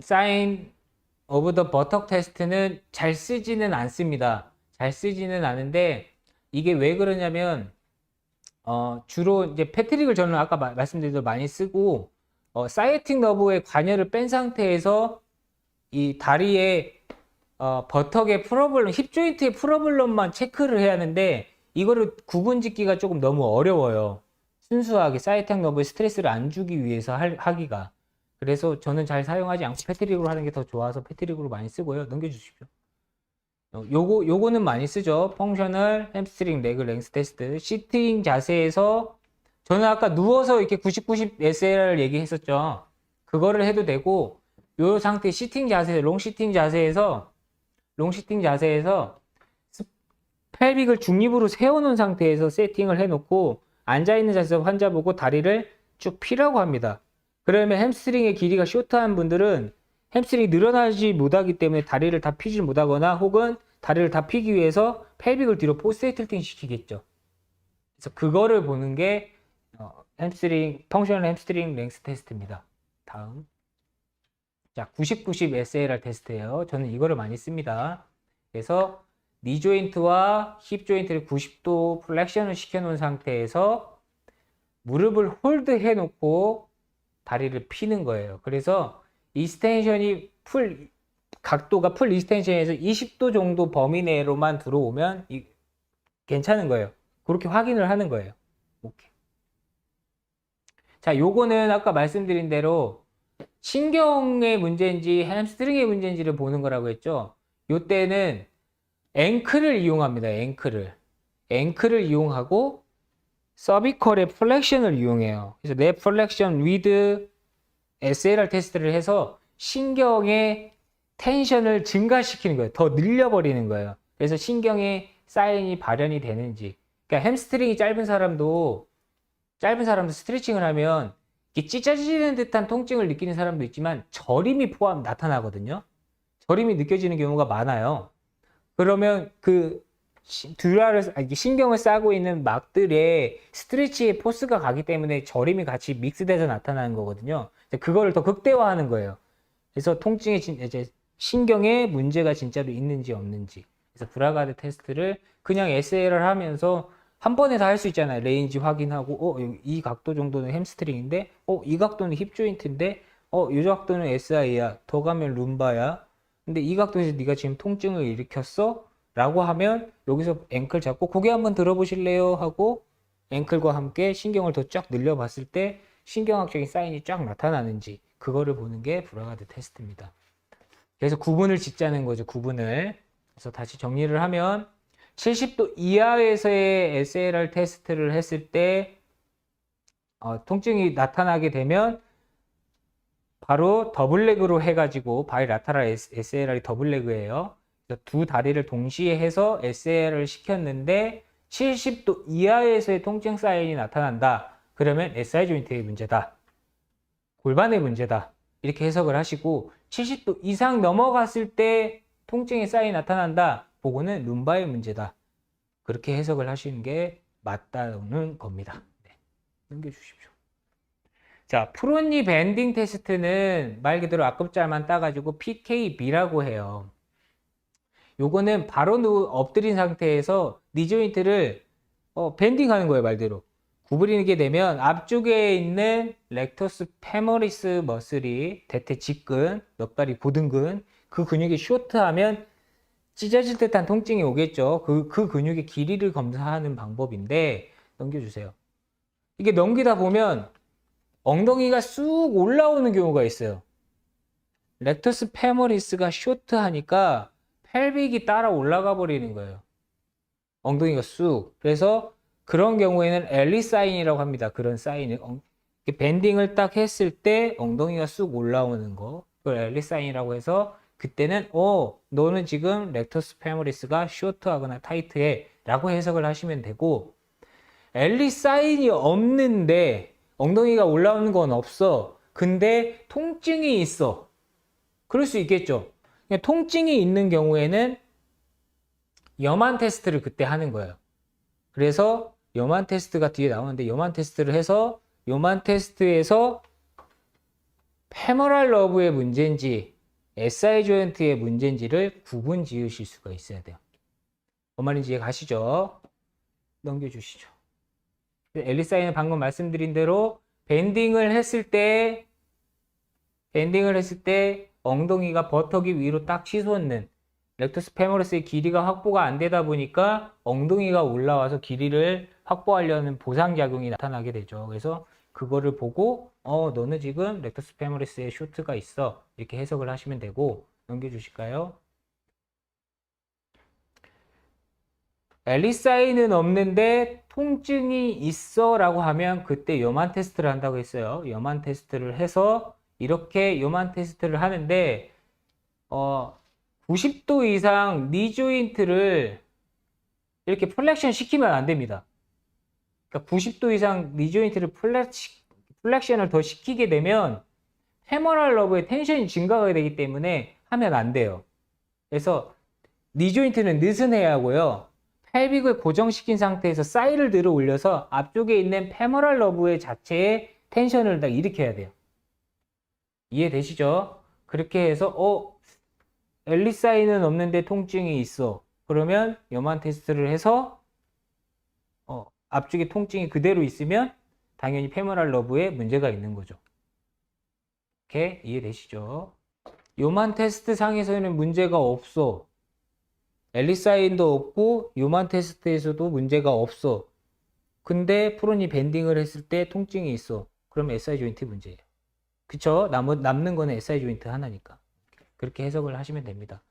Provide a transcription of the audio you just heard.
사인 오브 더 버턱 테스트는 잘 쓰지는 않습니다. 잘 쓰지는 않은데 이게 왜 그러냐면 어, 주로 이제 패트릭을 저는 아까 마- 말씀드린 대로 많이 쓰고 어, 사이팅 너브의 관여를 뺀 상태에서 이 다리에 어, 버턱의 프로블럼, 힙 조인트의 프로블럼만 체크를 해야 하는데 이거를 구분 짓기가 조금 너무 어려워요. 순수하게 사이팅 너브에 스트레스를 안 주기 위해서 할- 하기가. 그래서 저는 잘 사용하지 않고 패트릭으로 하는 게 더 좋아서 패트릭으로 많이 쓰고요. 넘겨주십시오. 어, 요거, 요거는 많이 쓰죠. 펑셔널 햄스트링 레그 랭스 테스트. 시팅 자세에서 저는 아까 누워서 이렇게 90, 90 SLR 얘기했었죠. 그거를 해도 되고, 요 상태 시팅 자세, 롱 시팅 자세에서, 롱 시팅 자세에서 스- 펠빅을 중립으로 세워놓은 상태에서 세팅을 해놓고, 앉아있는 자세에서 환자 보고 다리를 쭉 피라고 합니다. 그러면 햄스트링의 길이가 쇼트한 분들은 햄스트링이 늘어나지 못하기 때문에 다리를 다 피지 못하거나 혹은 다리를 다 피기 위해서 펠빅을 뒤로 포스에 틀팅 시키겠죠. 그래서 그거를 보는 게 어, 햄스트링 펑셔널 햄스트링 랭스 테스트입니다. 다음 자 90, 90 SLR 테스트예요. 저는 이거를 많이 씁니다. 그래서 니 조인트와 힙 조인트를 90도 플렉션을 시켜 놓은 상태에서 무릎을 홀드 해 놓고 다리를 피는 거예요. 그래서 이스텐션이 풀 각도가 풀 이스텐션에서 20도 정도 범위 내로만 들어오면 이- 괜찮은 거예요. 그렇게 확인을 하는 거예요. 오케이. 자, 요거는 아까 말씀드린 대로 신경의 문제인지 햄스트링의 문제인지를 보는 거라고 했죠. 요때는 앵클을 이용합니다. 앵클을. 앵클을 이용하고 서비컬의 플렉션을 이용해요. 그래서 내 플렉션 위드 SLR 테스트를 해서 신경의 텐션을 증가시키는 거예요. 더 늘려버리는 거예요. 그래서 신경의 사인이 발현이 되는지. 그러니까 햄스트링이 짧은 사람도 짧은 사람도 스트레칭을 하면 찢어지는 듯한 통증을 느끼는 사람도 있지만 저림이 포함 나타나거든요. 저림이 느껴지는 경우가 많아요. 그러면 그 시- 듀라를 아니, 신경을 싸고 있는 막들의 스트레치의 포스가 가기 때문에 저림이 같이 믹스돼서 나타나는 거거든요. 그거를 더 극대화하는 거예요. 그래서 통증의 진, 이제 신경에 문제가 진짜로 있는지 없는지. 그래서 브라가드 테스트를 그냥 SL을 하면서 한 번에 다 할 수 있잖아요. 레인지 확인하고, 어, 이 각도 정도는 햄스트링인데, 어, 이 각도는 힙 조인트인데, 어, 이 각도는 SI야. 더 가면 룸바야. 근데 이 각도에서 네가 지금 통증을 일으켰어? 라고 하면 여기서 앵클 잡고 고개 한번 들어보실래요? 하고 앵클과 함께 신경을 더 쫙 늘려봤을 때 신경학적인 사인이 쫙 나타나는지 그거를 보는 게 브라가드 테스트입니다. 그래서 구분을 짓자는 거죠. 구분을. 그래서 다시 정리를 하면 70도 이하에서의 SLR 테스트를 했을 때 어, 통증이 나타나게 되면 바로 더블레그로 해가지고 바이라타랄 SLR이 더블레그예요. 그래서 두 다리를 동시에 해서 SL을 시켰는데 70도 이하에서의 통증 사인이 나타난다. 그러면 SI 조인트의 문제다. 골반의 문제다. 이렇게 해석을 하시고 70도 이상 넘어갔을 때 통증의 사인이 나타난다. 보고는 룸바의 문제다. 그렇게 해석을 하시는 게 맞다는 겁니다. 네. 넘겨주십시오. 자, 프로니 밴딩 테스트는 말 그대로 앞급자만 따가지고 PKB라고 해요. 요거는 바로 누, 엎드린 상태에서 니 조인트를 어, 밴딩하는 거예요, 말대로. 구부리게 되면 앞쪽에 있는 렉터스 페머리스 머슬이 대퇴 직근, 옆다리 보등근 그 근육이 쇼트하면 찢어질 듯한 통증이 오겠죠. 그, 그 근육의 길이를 검사하는 방법인데 넘겨주세요. 이게 넘기다 보면 엉덩이가 쑥 올라오는 경우가 있어요. 렉터스 페머리스가 쇼트하니까 펠빅이 따라 올라가 버리는 거예요. 엉덩이가 쑥. 그래서 그런 경우에는 엘리 사인이라고 합니다. 그런 사인을 밴딩을 딱 했을 때 엉덩이가 쑥 올라오는 거. 그걸 엘리 사인이라고 해서 그때는 어 너는 지금 렉터스 페머리스가 쇼트하거나 타이트해 라고 해석을 하시면 되고 엘리 사인이 없는데 엉덩이가 올라오는 건 없어. 근데 통증이 있어. 그럴 수 있겠죠. 그냥 통증이 있는 경우에는 염한 테스트를 그때 하는 거예요. 그래서 염한 테스트가 뒤에 나오는데 염한 테스트를 해서 염한 테스트에서 페모랄 러브의 문제인지 SI 조인트의 문제인지를 구분 지으실 수가 있어야 돼요. 뭔 말인지 이해 가시죠? 넘겨주시죠. 엘리사인은 방금 말씀드린 대로 밴딩을 했을 때 밴딩을 했을 때 엉덩이가 버터기 위로 딱 치솟는 렉투스 페모러스의 길이가 확보가 안 되다 보니까 엉덩이가 올라와서 길이를 확보하려는 보상작용이 나타나게 되죠. 그래서 그거를 보고 어 너는 지금 렉투스 페모러스에 쇼트가 있어 이렇게 해석을 하시면 되고 넘겨주실까요? 엘리사인은 없는데 통증이 있어 라고 하면 그때 요만 테스트를 한다고 했어요. 요만 테스트를 해서 이렇게 요만 테스트를 하는데 어 90도 이상 니 조인트를 이렇게 플렉션 시키면 안 됩니다. 그러니까 90도 이상 니 조인트를 플렉, 플렉션을 더 시키게 되면 페모랄 러브의 텐션이 증가가 되기 때문에 하면 안 돼요. 그래서 니 조인트는 느슨해야 하고요. 펠빅을 고정시킨 상태에서 사이를 들어 올려서 앞쪽에 있는 페모랄 러브의 자체의 텐션을 다 일으켜야 돼요. 이해되시죠? 그렇게 해서 어 엘리사인은 없는데 통증이 있어. 그러면 요만 테스트를 해서 어, 앞쪽에 통증이 그대로 있으면 당연히 페모랄 러브에 문제가 있는 거죠. 이렇게 이해되시죠? 요만 테스트 상에서는 문제가 없어. 엘리사인도 없고 요만 테스트에서도 문제가 없어. 근데 프론이 밴딩을 했을 때 통증이 있어. 그럼 SI 조인트 문제예요. 그쵸? 남, 남는 거는 SI 조인트 하나니까. 그렇게 해석을 하시면 됩니다.